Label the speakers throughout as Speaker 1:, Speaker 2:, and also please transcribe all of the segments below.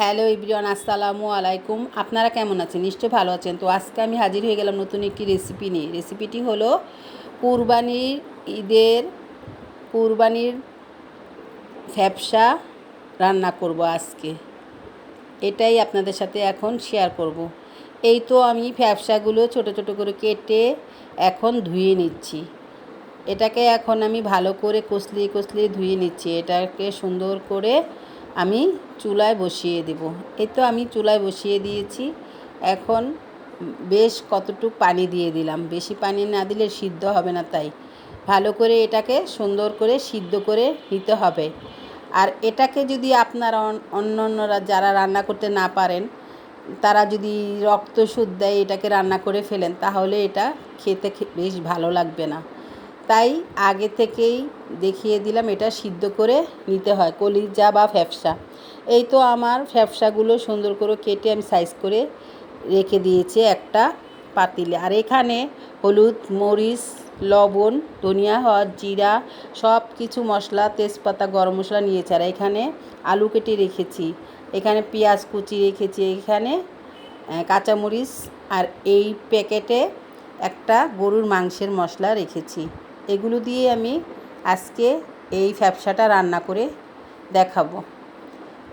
Speaker 1: Hello ইব্রিয়ান আসসালামু আলাইকুম। আপনারা কেমন আছেন? নিশ্চয়ই ভালো আছেন। তো আজকে আমি হাজির হয়ে গেলাম নতুন একটি রেসিপি নিয়ে। রেসিপিটি হলো কুরবানির ঈদের কুরবানির ফ্যাপসা রান্না করব আজকে। এটাই আপনাদের সাথে এখন শেয়ার করব। এই তো আমি ফ্যাপসাগুলো ছোট ছোট করে কেটে এখন ধুয়ে নিচ্ছি। এটাকে এখন আমি ভালো করে কষলিয়ে কষলিয়ে ধুয়ে নিচ্ছি। এটাকে সুন্দর করে আমি চুলায় বসিয়ে দেব। এই তো আমি চুলায় বসিয়ে দিয়েছি। এখন বেশ কতটুক পানি দিয়ে দিলাম। বেশি পানি না দিলে সিদ্ধ হবে না তাই। ভালো করে এটাকে সুন্দর করে সিদ্ধ করে নিতে হবে। আর এটাকে যদি আপনারা অন্য অন্যরা যারা রান্না করতে না পারেন, তারা যদি রক্ত সুদ দেয় এটাকে রান্না করে ফেলেন, তাহলে এটা খেতে বেশ ভালো লাগবে না। তাই আগে থেকেই দেখিয়ে দিলাম এটা সিদ্ধ করে নিতে হয়, কলিজা বা ফ্যাপসা এই তো আমার ফ্যাপসাগুলো সুন্দর করে কেটে আমি সাইজ করে রেখে দিয়েছি একটা পাতিলে। আর এখানে হলুদ, মরিচ, লবণ, ধনিয়া হওয়ার জিরা সব কিছু মশলা, তেজপাতা, গরম মশলা নিয়েছি। আর এখানে আলু কেটে রেখেছি, এখানে পেঁয়াজ কুচি রেখেছি, এখানে কাঁচামরিচ, আর এই প্যাকেটে একটা গরুর মাংসের মশলা রেখেছি। এগুলো দিয়ে আমি আজকে এই ফ্যাপসাটা রান্না করে দেখাবো।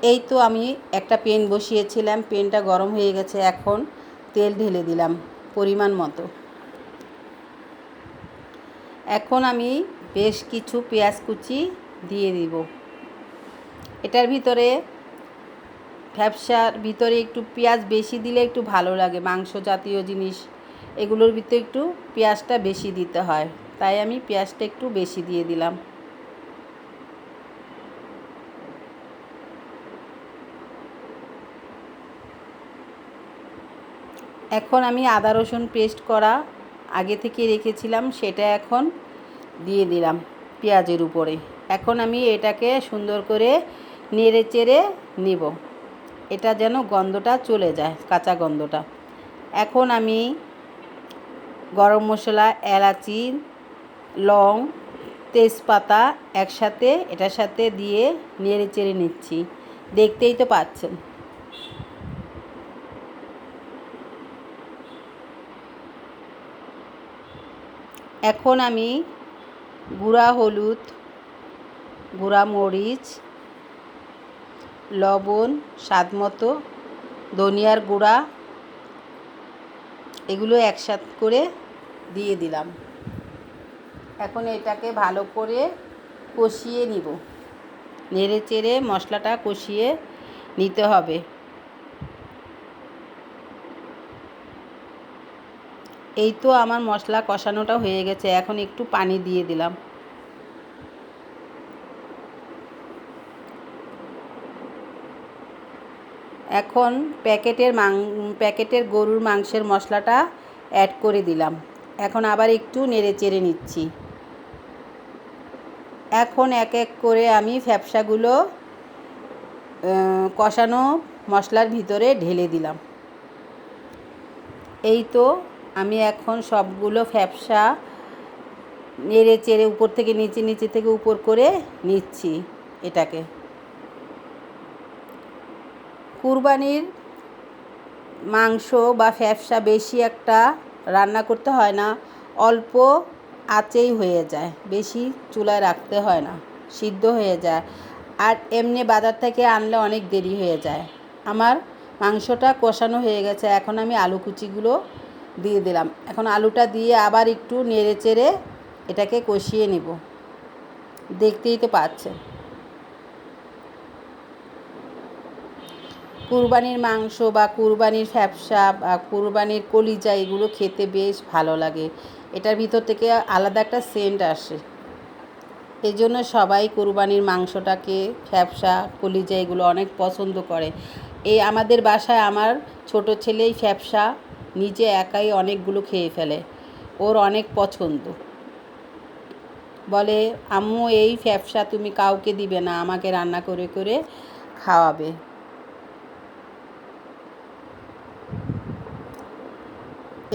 Speaker 1: এই তো আমি একটা পেন বসিয়েছিলাম, পেনটা গরম হয়ে গেছে, এখন তেল ঢেলে দিলাম পরিমাণ মতো। এখন আমি বেশ কিছু পেঁয়াজ কুচি দিয়ে দিব। এটার ভিতরে ফ্যাপসার ভিতরে একটু পেঁয়াজ বেশি দিলে একটু ভালো লাগে, মাংস জাতীয় জিনিস, এগুলোর ভিতরে একটু পেঁয়াজটা বেশি দিতে হয়। তাই আমি পেঁয়াজটা একটু বেশি দিয়ে দিলাম। এখন আমি আদা রসুন পেস্ট করা আগে থেকে রেখেছিলাম, সেটা এখন দিয়ে দিলাম পেঁয়াজের উপরে। এখন আমি এটাকে সুন্দর করে নেড়ে চেড়ে নেব। এটা যেন গন্ধটা চলে যায়, কাঁচা গন্ধটা। এখন আমি গরম মশলা, এলাচি লং তেজপাতা একসাথে, এটার সাথে দিয়ে নেড়ে চেড়ে নিচ্ছি। দেখতেই তো পাচ্ছেন। এখন আমি গুঁড়া হলুদ, গুঁড়া মরিচ, লবণ, স্বাদ মতো, ধনিয়ার গুঁড়া, এগুলো একসাথ করে দিয়ে দিলাম। এখন এটাকে ভালো করে কষিয়ে নিব। নেড়ে চেড়ে মশলাটা কষিয়ে নিতে হবে। এই তো আমার মশলা কষানোটা হয়ে গেছে, এখন একটু পানি দিয়ে দিলাম। এখন প্যাকেটের মাং, প্যাকেটের গরুর মাংসের মশলাটা অ্যাড করে দিলাম। এখন আবার একটু নেড়ে চেড়ে নিচ্ছি। এখন এক এক করে আমি ফ্যাপসাগুলো কষানো মশলার ভিতরে ঢেলে দিলাম। এই তো আমি এখন সবগুলো ফ্যাপসা নেড়ে চেড়ে উপর থেকে নিচে নিচে থেকে উপর করে নিচ্ছি এটাকে। কুরবানির মাংস বা ফ্যাপসা বেশি একটা রান্না করতে হয় না, অল্প আঁচেই হয়ে যায়, বেশি চুলায় রাখতে হয় না, সিদ্ধ হয়ে যায়। আর এমনি বাজার থেকে আনলে অনেক দেরি হয়ে যায়। আমার মাংসটা কষানো হয়ে গেছে, এখন আমি আলু কুচিগুলো দিয়ে দিলাম। এখন আলুটা দিয়ে আবার একটু নেড়ে চেড়ে এটাকে কষিয়ে নেব। দেখতেই তো পাচ্ছেন কুরবানির মাংস বা কুরবানির ফ্যাপসা বা কুরবানির কলিজা, এগুলো খেতে বেশ ভালো লাগে। এটার ভিতর থেকে আলাদা একটা সেন্ট আসে। এই জন্য সবাই কুরবানির মাংসটাকে, ফ্যাপসা, কলিজা এগুলো অনেক পছন্দ করে। এই আমাদের বাসায় আমার ছোট ছেলেই ফ্যাপসা নিজে একাই অনেকগুলো খেয়ে ফেলে। ওর অনেক পছন্দ। বলে, আম্মু, এই ফ্যাপসা তুমি কাউকে দিবে না, আমাকে রান্না করে করে খাওয়াবে।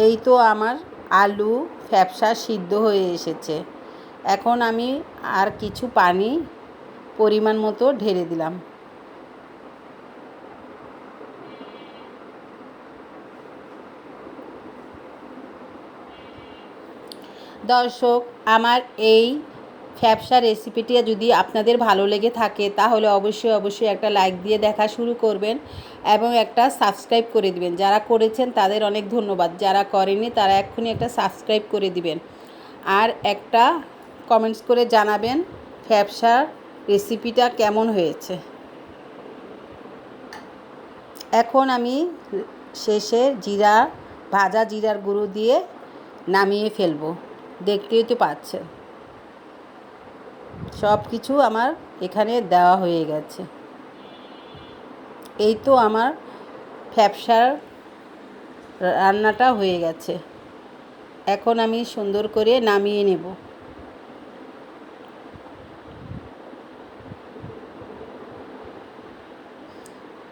Speaker 1: এই তো আমার আলু ফ্যাপসা সিদ্ধ হয়ে এসেছে। এখন আমি আর কিছু পানি পরিমাণ মতো ঢেলে দিলাম। দর্শক, আমার এই ফ্যাপসা রেসিপিটি যদি আপনাদের ভালো লেগে থাকে, তাহলে অবশ্যই অবশ্যই একটা লাইক দিয়ে দেখা শুরু করবেন এবং একটা সাবস্ক্রাইব করে দিবেন। যারা করেছেন তাদের অনেক ধন্যবাদ। যারা করেনি তারা এক্ষুনি একটা সাবস্ক্রাইব করে দিবেন। আর একটা কমেন্টস করে জানাবেন ফ্যাপসার রেসিপিটা কেমন হয়েছে? এখন আমি শেষে জিরা, ভাজা জিরার গুঁড়ো দিয়ে নামিয়ে ফেলব। দেখতেই তো পাচ্ছেন। সব কিছু আমার এখানে দেওয়া হয়ে গেছে। এই তো আমার ফ্যাপসার রান্নাটা হয়ে গেছে। এখন আমি সুন্দর করে নামিয়ে নেব।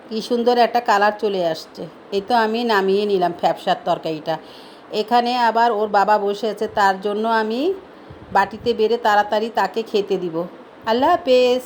Speaker 1: কি সুন্দর একটা কালার চলে আসছে। এই তো আমি নামিয়ে নিলাম ফ্যাপসার তরকারিটা। এখানে আবার ওর বাবা বসে আছে, তার জন্য আমি বাটিতে বেড়ে তাড়াতাড়ি তাকে খেতে দিব। আল্লাহ হাফেজ।